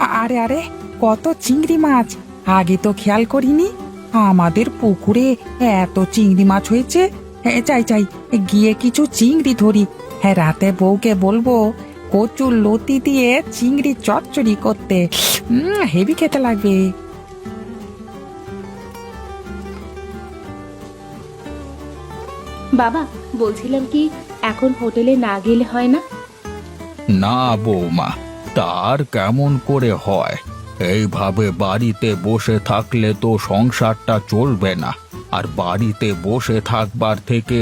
আরে আরে কত চিংড়ি মাছ। আগে তো খেয়াল করিনি আমাদের পুকুরে এত চিংড়ি মাছ হয়েছে। এ, চাই চাই গিয়ে কিছু চিংড়ি ধরি। হ্যাঁ রাতে বউকে বলব কচুর লতি দিয়ে চিংড়ি চচ্চড়ি করতে। হেভি খেতে লাগবে। বাবা বলছিলাম কি এখন হোটেলে না গেলে হয় না? না বৌমা। তার কেমন করে হয়? এইভাবে বাড়িতে বসে থাকলে তো সংসারটা চলবে না। আর বাড়িতে বসে থাকবার থেকে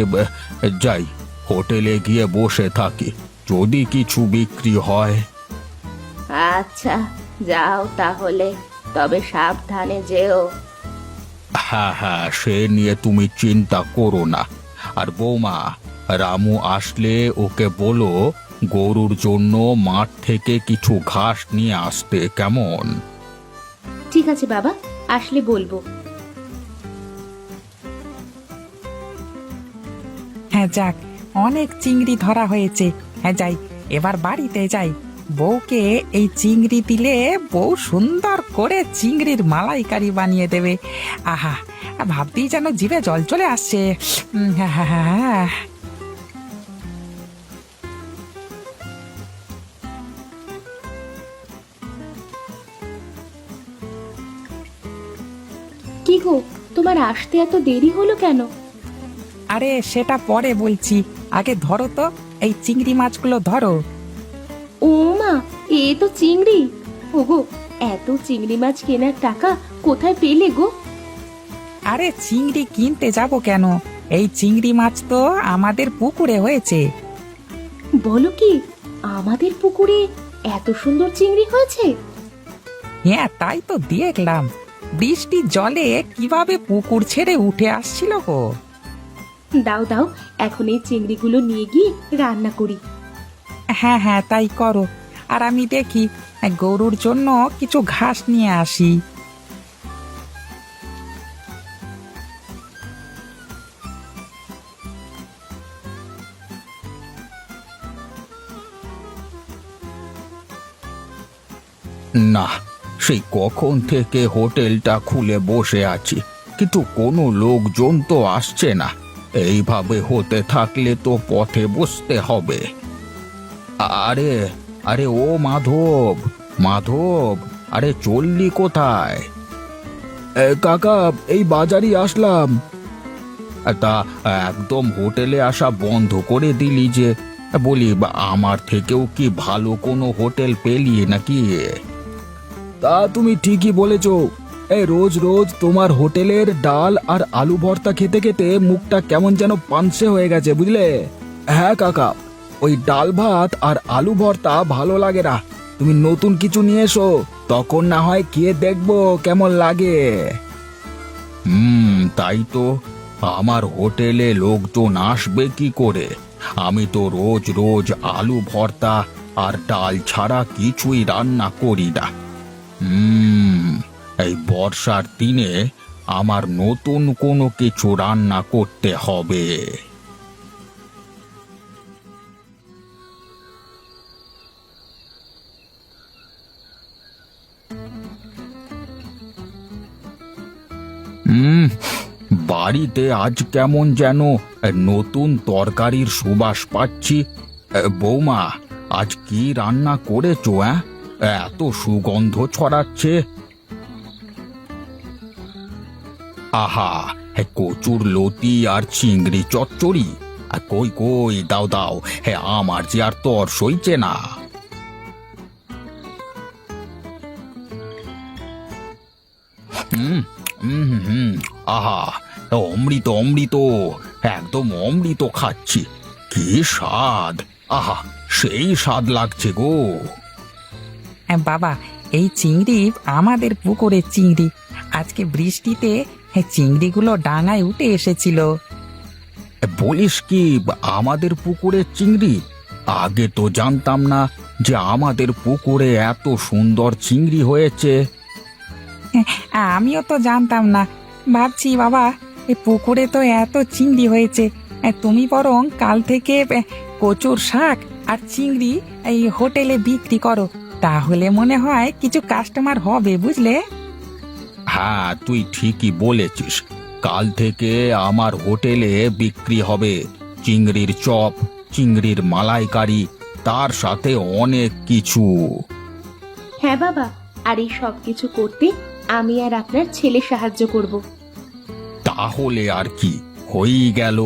যাই হোটেলে গিয়ে বসে থাকি যদি কিছু বিক্রি হয়। আচ্ছা যাও তাহলে তবে সাবধানে যেও। হ্যাঁ হ্যাঁ সে নিয়ে তুমি চিন্তা করো না। আর বৌমা রামু আসলে ওকে বলো গরুর জন্য মাঠ থেকে কিছু ঘাস নিয়ে আসতে কেমন? ঠিক আছে বাবা আসলে বলব। হ্যাঁ যাক অনেক চিংড়ি ধরা হয়েছে। হ্যাঁ যাই এবার বাড়িতে যাই। বউকে এই চিংড়ি দিলে বউ সুন্দর করে চিংড়ির মালাইকারি বানিয়ে দেবে। আহা ভাবতেই যেন জিভে জল চলে আসছে। উম, হ্যাঁ হ্যাঁ হ্যাঁ তোমার আসতে এত দেরি হলো কেন? আরে সেটা পরে বলছি। আগে ধরো তো এই চিংড়ি মাছগুলো ধরো। ও মা এ তো চিংড়ি। ওগো এত চিংড়ি মাছ কেনার টাকা কোথায় পেলে গো? আরে চিংড়ি কিনতে যাব কেন? এই চিংড়ি মাছ তো আমাদের পুকুরে হয়েছে। বলো কি আমাদের পুকুরে এত সুন্দর চিংড়ি হয়েছে? হ্যাঁ তাই তো দেখলাম বৃষ্টির জলে কীভাবে পুকুর ছেড়ে উঠে আসছিল গো? দাও দাও এখন এই চিংড়িগুলো নিয়ে গিয়ে রান্না করি। হ্যাঁ হ্যাঁ তাই করো। আর আমি দেখি গরুর জন্য কিছু ঘাস নিয়ে আসি। সেই কখন থেকে হোটেলটা খুলে বসে আছি। কিন্তু কোনো লোকজন তো আসছে না। এইভাবে হতে থাকলে তো পথে বসতে হবে। আরে আরে ও মাধব মাধব, আরে চললি কোথায়? কাকা, এই বাজারই আসলাম। তা একদম হোটেলে আসা বন্ধ করে দিলি যে, বলি, আমার থেকেও কি ভালো কোনো হোটেল পেলি নাকি? তা তুমি ঠিকই বলেছ। এই রোজ রোজ তোমার হোটেলের ডাল আর আলু ভর্তা খেতে খেতে মুখটা কেমন যেন পানসে হয়ে গেছে, বুঝলে? হ্যাঁ কাকা। ওই ডাল ভাত আর আলু ভর্তা ভালো লাগে না। তুমি নতুন কিছু নিয়ে এসো, তখন না হয় কে দেখব কেমন লাগে। হুম, তাই তো। আমার হোটেলে লোকজন আসবে কি করে? আমি তো রোজ রোজ আলু ভর্তা আর ডাল ছাড়া কিছুই রান্না করি না। এই বর্ষার দিনে আমার নতুন কোনো কিছু রান্না করতে হবে হুম, বাড়িতে আজ কেমন যেন নতুন তরকারির সুবাস পাচ্ছি বৌমা, আজ কি রান্না করেছ, অ্যাঁ? এত সুগন্ধ ছড়াচ্ছে। আহা হে কচুর লতি আর চিংড়ি চচ্চড়ি। আর কই কই দাও দাও হে আমার যে আর তর সইছে না। হুম হুম হুম আহা অমৃত অমৃত একদম অমৃত খাচ্ছি। কি স্বাদ আহা সেই স্বাদ লাগছে গো। হ্যাঁ, বাবা এই চিংড়ি আমাদের পুকুরের চিংড়ি। আজকে বৃষ্টিতে হ্যাঁ, চিংড়িগুলো ডাঙায় উঠে এসেছিল। বলিস কি আমাদের পুকুরের চিংড়ি? আগে তো জানতাম না যে আমাদের পুকুরে এত সুন্দর চিংড়ি হয়েছে। আমিও তো জানতাম না। ভাবছি বাবা এই পুকুরে তো এত চিংড়ি হয়েছে। তুমি বরং কাল থেকে কচুর শাক আর চিংড়ি এই হোটেলে বিক্রি করো। তাহলে মনে হয় কিছু কাস্টমার হবে বুঝলে? হ্যাঁ তুই ঠিকই বলেছিস। কাল থেকে আমার হোটেলে বিক্রি হবে চিংড়ির চপ চিংড়ির মালাইকারি তার সাথে অনেক কিছু। হ্যাঁ বাবা আর এই সব কিছু করতে আমি আর আপনার ছেলে সাহায্য করব। তাহলে আর কি হয়েই গেল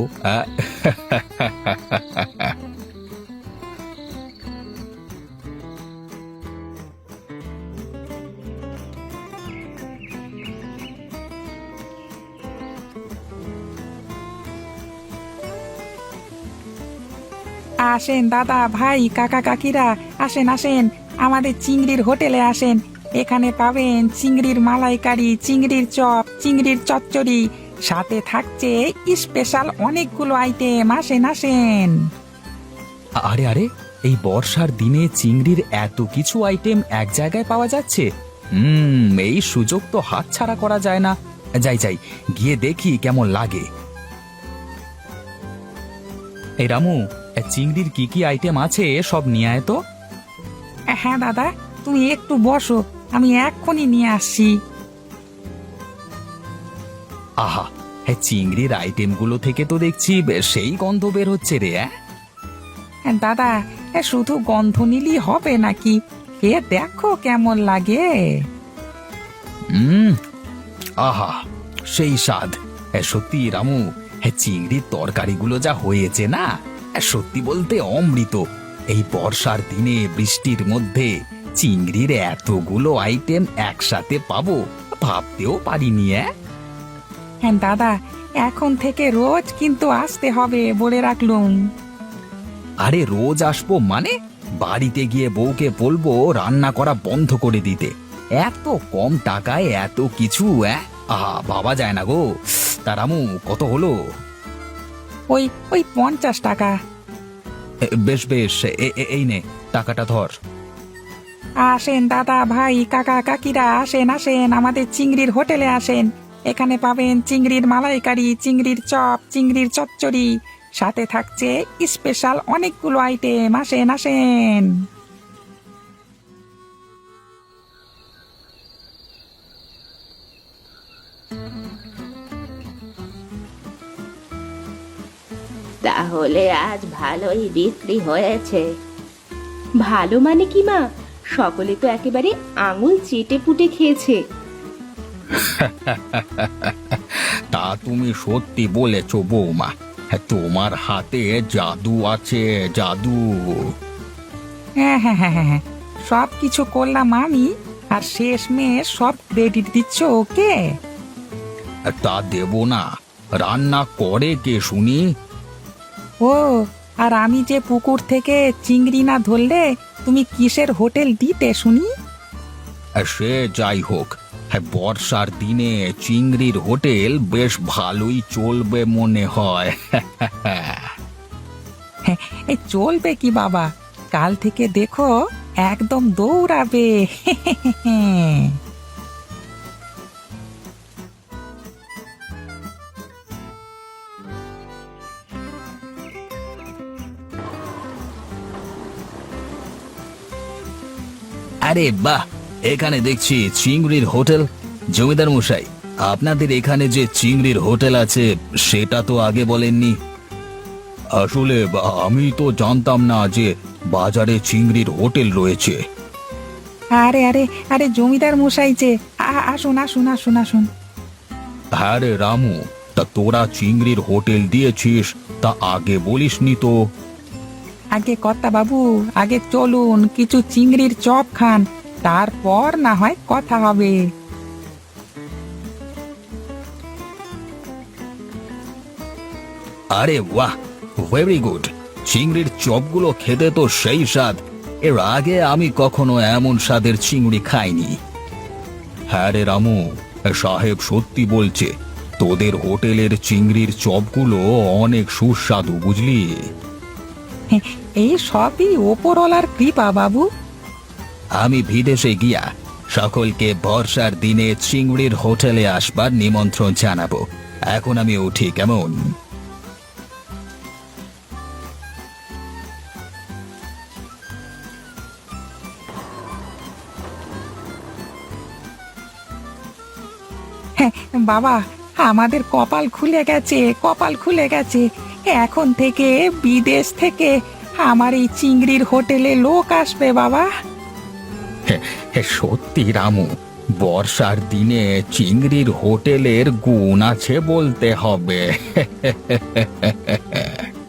আসেন দাদা, ভাই, কাকা, কাকিরা, আসেন আসেন। আমাদের চিংড়ির হোটেলে আসেন। এখানে পাবেন চিংড়ির মালাইকারি, চিংড়ির চপ, চিংড়ির চচ্চড়ি। সাথে থাকছে স্পেশাল অনেকগুলো আইটেম আসেন আসেন। আরে আরে, এই বর্ষার দিনে চিংড়ির এত কিছু আইটেম এক জায়গায় পাওয়া যাচ্ছে? হুম, এই সুযোগ তো হাতছাড়া করা যায় না। যাই যাই, গিয়ে দেখি কেমন লাগে। এই রামু চিংড়ির কি কি আইটেম আছে সব নিয়ে আয় তো। হ্যাঁ দাদা তুমি একটু বসো আমি এক্ষুনি নিয়ে আসছি আহা হ্যাঁ চিংড়ির আইটেমগুলো থেকে তো দেখছি সেই গন্ধ বের হচ্ছে রে? হ্যাঁ, দাদা শুধু গন্ধ নিলেই হবে নাকি? এ দেখো কেমন লাগে। হুম আহা সেই স্বাদ। সত্যি রামু এ, চিংড়ির তরকারিগুলো যা হয়েছে না? সত্যি বলতে অমৃত। এই বর্ষার দিনে বৃষ্টির মধ্যে চিংড়ির এতগুলো আইটেম একসাথে পাবো ভাবতেও পারিনি অ্যাঁ? হ্যাঁ দাদা এখন থেকে রোজ কিন্তু আসতে হবে বলে রাখলুম। আরে রোজ আসব মানে? বাড়িতে গিয়ে বউকে বলব রান্না করা বন্ধ করে দিতে। এত কম টাকায় এত কিছু? আহা বাবা যায় না গো। তা রামু কত হলো? ওই ওই পঞ্চাশ টাকা। এ, বেশ বেশ এ- এ- এই নে টাকাটা ধর। আসেন দাদা ভাই কাকা কাকিরা আসেন আসেন আমাদের চিংড়ির হোটেলে আসেন। এখানে পাবেন চিংড়ির মালাইকারি চিংড়ির চপ চিংড়ির চচ্চড়ি। সাথে থাকছে স্পেশাল অনেকগুলো আইটেম আসেন আসেন। তাহলে আজ ভালোই বিক্রি হয়েছে। ভালো মানে কি মা? সকলে তো একেবারে আঙুল চেটে পুটে খেয়েছে। তা তুমি সত্যি বলেছ বৌমা হ্যাঁ, তোমার হাতে জাদু আছে জাদু। হ্যাঁ হ্যাঁ হ্যাঁ হ্যাঁ হ্যাঁ সব কিছু করলাম আমি আর শেষ মেয়ে সব ক্রেডিট দিচ্ছ ওকে? তা দেব না রান্না করে কে শুনি? ও আর আমি যে পুকুর থেকে চিংড়ি না ধরলে তুমি কিসের হোটেল দিতে শুনি? সে যাই হোক হ্যাঁ, বর্ষার দিনে চিংড়ির হোটেল বেশ ভালোই চলবে মনে হয়। এই চলবে কি বাবা? কাল থেকে দেখো একদম দৌড়াবে। আরে বাহ এখানে দেখছি চিংড়ির হোটেল। জমিদার মশাই আপনাদের এখানে যে চিংড়ির হোটেল আছে সেটা তো আগে বলেননি। আসলে আমি তো জানতাম না যে বাজারে চিংড়ির হোটেল রয়েছে। আরে আরে আরে জমিদার মশাই যে আ- আসুন আসুন আসুন আসুন। হ্যাঁ রে রামু তা তোরা চিংড়ির হোটেল দিয়েছিস তা আগে বলিসনি তো। আগে কর্তা বাবু, আগে চলুন, কিছু চিংড়ির চপ খান, তারপর না হয় কথা হবে। আরে বাহ ভেরি গুড চিংড়ির চপগুলো খেতে তো সেই স্বাদ। এর আগে আমি কখনো এমন স্বাদের চিংড়ি খাইনি। হ্যাঁ রে রামু, সাহেব সত্যি বলছে, তোদের হোটেলের চিংড়ির চপগুলো অনেক সুস্বাদু, বুঝলি? এই সবই ওপরওয়ালার কৃপা বাবু। আমি বিদেশে গিয়া সকলকে বর্ষার দিনে চিংড়ির হোটেলে আসবার নিমন্ত্রণ জানাব। এখন আমি উঠি কেমন? হ্যাঁ, বাবা আমাদের কপাল খুলে গেছে কপাল খুলে গেছে। এখন থেকে বিদেশ থেকে আমার এই চিংড়ির হোটেলে লোক আসবে, বাবা। সত্যি, রামু, বর্ষার দিনে চিংড়ির হোটেলের গুণ আছে বলতে হবে।